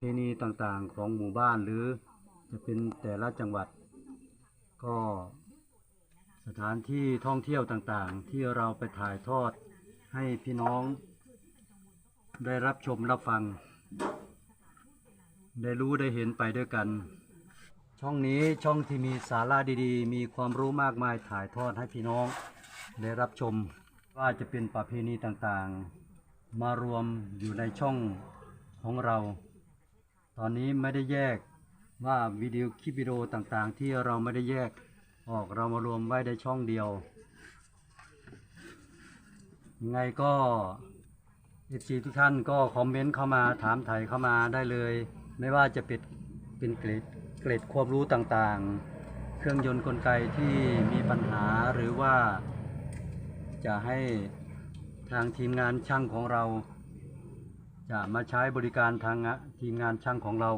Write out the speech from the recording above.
เพณีต่างๆของหมู่บ้านหรือจะเป็นแต่ละจังหวัด ก็สถานที่ท่องเที่ยวต่างๆ ที่เราไปถ่ายทอดให้พี่น้องได้รับชมรับฟัง ได้รู้ได้เห็นไปด้วยกัน ช่องนี้ช่องที่มีสาระดีๆ มีความรู้มากมายถ่ายทอดให้พี่น้องได้รับชมว่าจะเป็นประเพณีต่างๆ มารวมอยู่ในช่องของเรา ตอนนี้ไม่ได้แยกว่าวิดีโอคลิปวิดีโอต่างๆ ที่เราไม่ได้แยกออกเรามารวมไว้ในช่องเดียวยังไงก็เอฟซีทุกท่านก็คอมเมนต์เข้ามาถามไถ่เข้ามาได้เลย ไม่ว่าจะเป็นเป็นเกรดเกรดความรู้ต่างๆ เครื่องยนต์กลไกที่มีปัญหาหรือว่าจะให้ทางทีมงานช่างของเรา จะมาใช้บริการทางทีมงานช่างของเรา